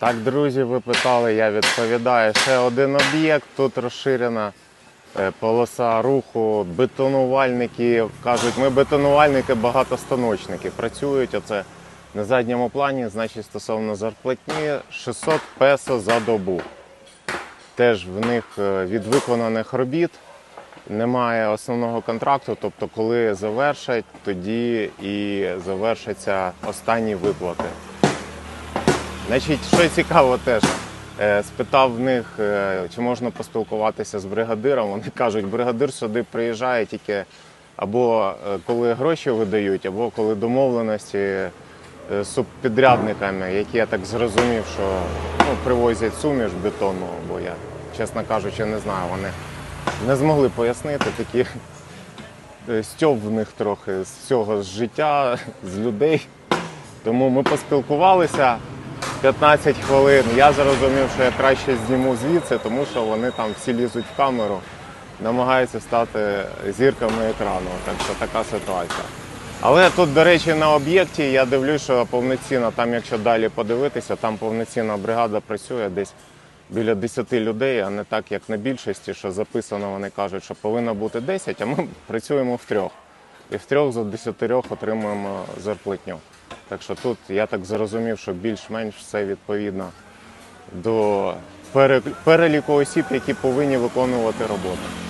Так, друзі, ви питали, я відповідаю. Ще один об'єкт. Тут розширена е, полоса руху. Бетонувальники кажуть, ми бетонувальники, багатостаночники. Працюють оце на задньому плані, значить, стосовно зарплатні 600 песо за добу. Теж в них е, від виконаних робіт немає основного контракту, тобто, коли завершать, тоді і завершаться останні виплати. Значить, що цікаво теж, е, спитав в них, е, чи можна поспілкуватися з бригадиром. Вони кажуть, бригадир сюди приїжджає тільки або е, коли гроші видають, або коли домовленості з субпідрядниками, які я так зрозумів, що ну, привозять суміш бетонну, бо я, чесно кажучи, не знаю. Вони не змогли пояснити такі стьоп в них трохи з цього з життя, з людей. Тому ми поспілкувалися 15 хвилин. Я зрозумів, що я краще зніму звідси, тому що вони там всі лізуть в камеру, намагаються стати зірками екрану. Так що така ситуація. Але тут, до речі, на об'єкті я дивлюсь, що повноцінна, там, якщо далі подивитися, там повноцінна бригада працює десь біля 10 людей, а не так, як на більшості, що записано, вони кажуть, що повинно бути 10, а ми працюємо в трьох. І в трьох з 10 отримуємо зарплатню. Так що тут я так зрозумів, що більш-менш все відповідно до переліку осіб, які повинні виконувати роботу.